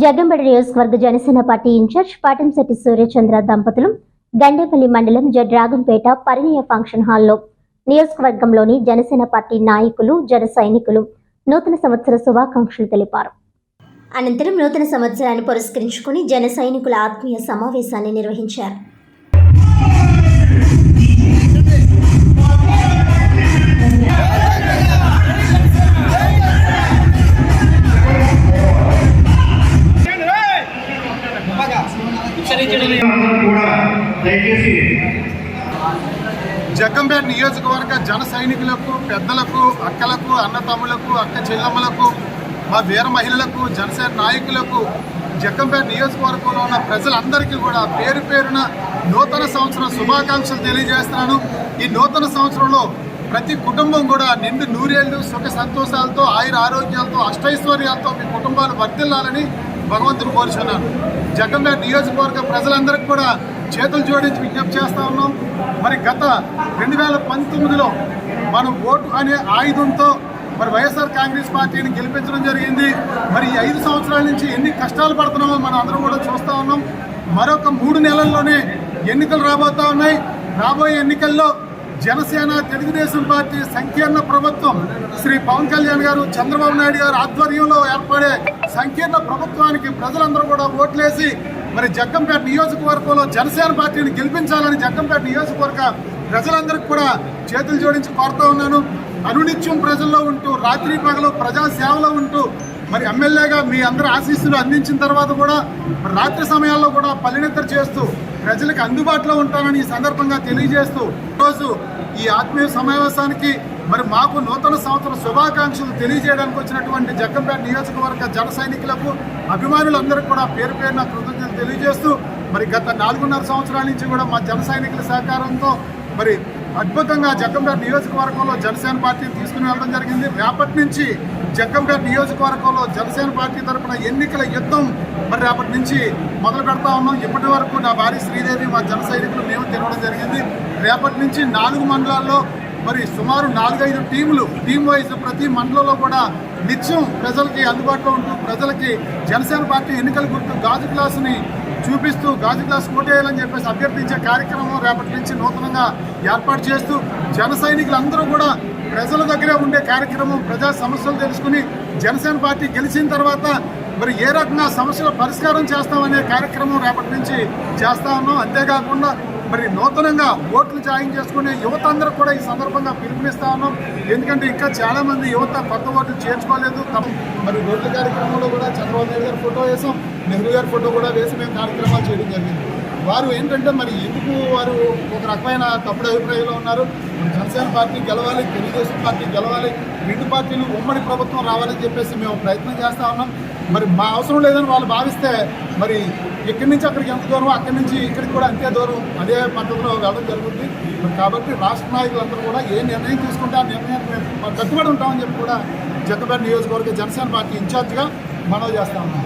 జగ్గంపేట నియోజకవర్గ Janasena party incharge Patamsetti Suryachandra దంపతులు గండేపల్లి మండలం జడ్రాగంపేట పరిణయ ఫంక్షన్ హాల్లో నియోజకవర్గంలోని జనసేన పార్టీ నాయకులు జన సైనికులు నూతన సంవత్సర శుభాకాంక్షలు తెలిపారు. అనంతరం నూతన సంవత్సరాన్ని పురస్కరించుకుని జన సైనికుల ఆత్మీయ సమావేశాన్ని నిర్వహించారు. జగ్గంపేట నియోజకవర్గ జన సైనికులకు పెద్దలకు అక్కలకు అన్నతమ్ములకు అక్క చెల్లమ్మలకు మా వీర మహిళలకు జనసేన నాయకులకు జగ్గంపేట నియోజకవర్గంలో ఉన్న ప్రజలందరికీ కూడా పేరు పేరున నూతన సంవత్సరం శుభాకాంక్షలు తెలియజేస్తున్నాను. ఈ నూతన సంవత్సరంలో ప్రతి కుటుంబం కూడా నిండు నూరేళ్ళు సుఖ సంతోషాలతో ఆయుర ఆరోగ్యాలతో అష్టైశ్వర్యాలతో మీ కుటుంబాలు వర్ధిల్లాలని భగవంతుని కోరుచున్నాను. జగ్గంపేట నియోజకవర్గ ప్రజలందరికీ కూడా చేతులు జోడించి విజ్ఞప్తి చేస్తూ ఉన్నాం. మరి గత రెండు వేల పంతొమ్మిదిలో మనం ఓటు అనే ఆయుధంతో మరి వైఎస్ఆర్ కాంగ్రెస్ పార్టీని గెలిపించడం జరిగింది. మరి ఈ ఐదు సంవత్సరాల నుంచి ఎన్ని కష్టాలు పడుతున్నామో మనం అందరం కూడా చూస్తూ ఉన్నాం. మరొక మూడు నెలల్లోనే ఎన్నికలు రాబోతా ఉన్నాయి. రాబోయే ఎన్నికల్లో జనసేన తెలుగుదేశం పార్టీ సంకీర్ణ ప్రభుత్వం. శ్రీ పవన్ కళ్యాణ్ గారు చంద్రబాబు నాయుడు గారు ఆధ్వర్యంలో ఏర్పడే సంకీర్ణ ప్రభుత్వానికి ప్రజలందరూ కూడా ఓట్లేసి మరి జగ్గంపేట నియోజకవర్గంలో జనసేన పార్టీని గెలిపించాలని జగ్గంపేట నియోజకవర్గ ప్రజలందరికీ కూడా చేతులు జోడించి కోరుతా ఉన్నాను. అనునిత్యం ప్రజల్లో ఉంటూ రాత్రి పగలు ప్రజాసేవలో ఉంటూ మరి ఎమ్మెల్యేగా మీ అందరి ఆశీస్సులు అందించిన తర్వాత కూడా మరి రాత్రి సమయాల్లో కూడా పల్లెనిద్ర చేస్తూ ప్రజలకు అందుబాటులో ఉంటానని ఈ సందర్భంగా తెలియజేస్తూ ఈరోజు ఈ ఆత్మీయ సమావేశానికి మరి మాకు నూతన సంవత్సర శుభాకాంక్షలు తెలియజేయడానికి వచ్చినటువంటి జగ్గంపేట నియోజకవర్గ జన సైనికులకు అభిమానులందరికీ కూడా పేరు పేరున కృతజ్ఞతలు తెలియజేస్తూ మరి గత నాలుగున్నర సంవత్సరాల నుంచి కూడా మా జన సైనికుల సహకారంతో మరి అద్భుతంగా జగ్గంపేట నియోజకవర్గంలో జనసేన పార్టీ తీసుకుని వెళ్ళడం జరిగింది. రేపటి నుంచి జగ్గంపేట నియోజకవర్గంలో జనసేన పార్టీ తరఫున ఎన్నికల యుద్ధం మరి రేపటి నుంచి మొదలు పెడతా ఉన్నాం. ఇప్పటి వరకు నా భార్య శ్రీదేవి మా జన సైనికులు మేము తినడం జరిగింది. రేపటి నుంచి నాలుగు మండలాల్లో మరి సుమారు నాలుగైదు టీములు టీం వైజ్ ప్రతి మండలంలో కూడా నిత్యం ప్రజలకి అందుబాటులో ఉంటూ ప్రజలకి జనసేన పార్టీ ఎన్నికల గుర్తు గాజు గ్లాసుని చూపిస్తూ గాజు గ్లాస్ కోటేయాలని చెప్పేసి అభ్యర్థించే కార్యక్రమం రేపటి నుంచి నూతనంగా ఏర్పాటు చేస్తూ జన సైనికులందరూ కూడా ప్రజల దగ్గరే ఉండే కార్యక్రమం ప్రజా సమస్యలు తెలుసుకుని జనసేన పార్టీ గెలిచిన తర్వాత మరి ఏ రకంగా సమస్యల పరిష్కారం చేస్తామనే కార్యక్రమం రేపటి నుంచి చేస్తా ఉన్నాం. అంతేకాకుండా మరి నూతనంగా ఓట్లు జాయిన్ చేసుకునే యువత అందరూ కూడా ఈ సందర్భంగా పిలుపునిస్తా ఉన్నాం. ఎందుకంటే ఇంకా చాలా మంది యువత కొత్త ఓట్లు చేర్చుకోలేదు. తమ- మరి రోడ్ల కార్యక్రమంలో కూడా చంద్రబాబు నాయుడు గారి ఫోటో వేసాం నెహ్రూ గారి ఫోటో కూడా వేసి మేము కార్యక్రమాలు చేయడం జరిగింది. వారు ఏంటంటే మరి ఎందుకు వారు ఒక రకమైన తప్పుడు అభిప్రాయంలో ఉన్నారు? జనసేన పార్టీ గెలవాలి తెలుగుదేశం పార్టీ గెలవాలి రెండు పార్టీలు ఉమ్మడి ప్రభుత్వం రావాలని చెప్పేసి మేము ప్రయత్నం చేస్తా ఉన్నాం. మరి మా అవసరం లేదని వాళ్ళు భావిస్తే మరి ఇక్కడి నుంచి అక్కడికి ఎంత దూరం అక్కడి నుంచి ఇక్కడికి కూడా అంతే దూరం అదే పద్ధతిలో వెళ్ళడం జరుగుతుంది. మరి కాబట్టి రాష్ట్ర నాయకులందరూ కూడా ఏ నిర్ణయం తీసుకుంటే ఆ నిర్ణయాన్ని మేము కట్టుబడి ఉంటామని చెప్పి కూడా జగ్గపేట నియోజకవర్గ జనసేన పార్టీ ఇన్ఛార్జ్గా మనవి చేస్తా ఉన్నాం.